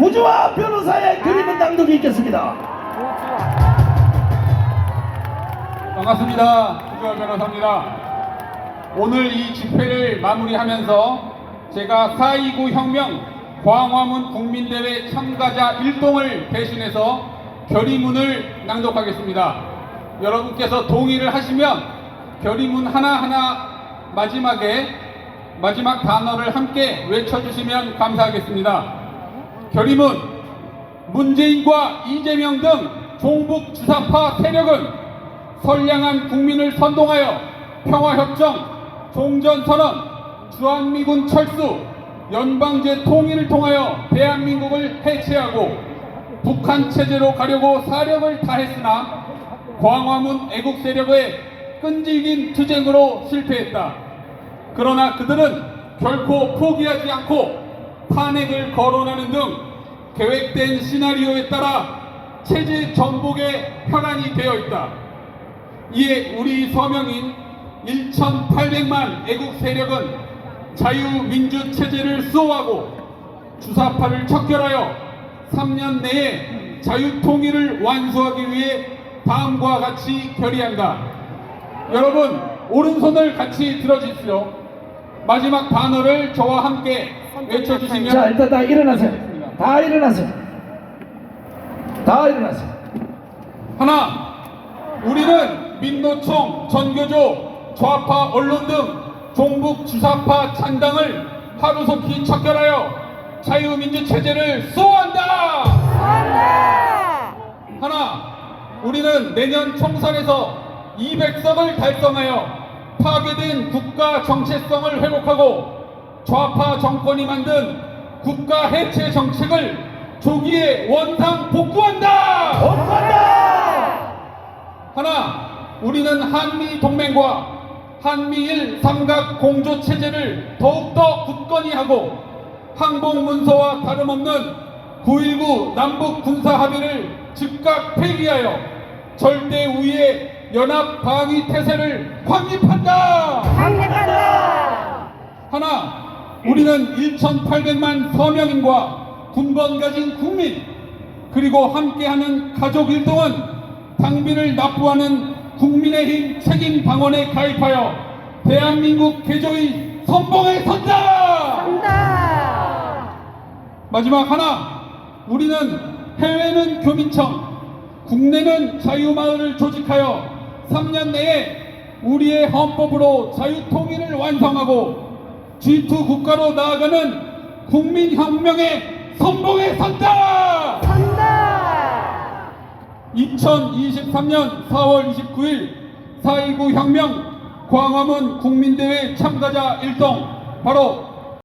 구주와 변호사의 그림은 낭독이 있겠습니다. 반갑습니다. 구주월 변호사입니다. 오늘 이 집회를 마무리하면서 제가 4.29 혁명 광화문 국민대회 참가자 일동을 대신해서 결의문을 낭독하겠습니다. 여러분께서 동의를 하시면 결의문 하나하나 마지막에 마지막 단어를 함께 외쳐주시면 감사하겠습니다. 결의문 문재인과 이재명 등 종북 주사파 세력은 선량한 국민을 선동하여 평화협정, 종전선언, 주한미군 철수, 연방제 통일을 통하여 대한민국을 해체하고 북한 체제로 가려고 사력을 다했으나 광화문 애국 세력의 끈질긴 투쟁으로 실패했다. 그러나 그들은 결코 포기하지 않고 탄핵을 거론하는 등 계획된 시나리오에 따라 체제 전복에 혈안이 되어 있다. 이에 우리 서명인 1,800만 애국 세력은 자유민주 체제를 수호하고 주사파를 척결하여 3년 내에 자유통일을 완수하기 위해 다음과 같이 결의한다. 여러분 오른손을 같이 들어주십시오. 마지막 단어를 저와 함께 외쳐주시면 자, 일단 다 일어나세요. 다 일어나세요. 다 일어나세요. 하나, 우리는 민노총, 전교조, 좌파 언론 등 종북 주사파 창당을 하루속히 척결하여 자유민주 체제를 수호한다. 하나, 우리는 내년 총선에서 200석을 달성하여 파괴된 국가 정체성을 회복하고 좌파 정권이 만든 국가 해체 정책을 조기에 원상 복구한다. 복한다! 하나, 우리는 한미 동맹과 한미일 삼각 공조 체제를 더욱더 굳건히 하고 항공 문서와 다름없는 9.19 남북 군사 합의를 즉각 폐기하여 절대 우위의 연합 방위 태세를 확립한다. 강력한다! 하나, 우리는 1,800만 서명인과 군번 가진 국민, 그리고 함께하는 가족 일동은 당비를 납부하는 국민의힘 책임 방언에 가입하여 대한민국 개조의 선봉에 선다! 마지막 하나, 우리는 해외는 교민청, 국내는 자유마을을 조직하여 3년 내에 우리의 헌법으로 자유통일을 완성하고 G2 국가로 나아가는 국민혁명의 선봉에 선다! 2023년 4월 29일 4.29 혁명 광화문 국민대회 참가자 일동 바로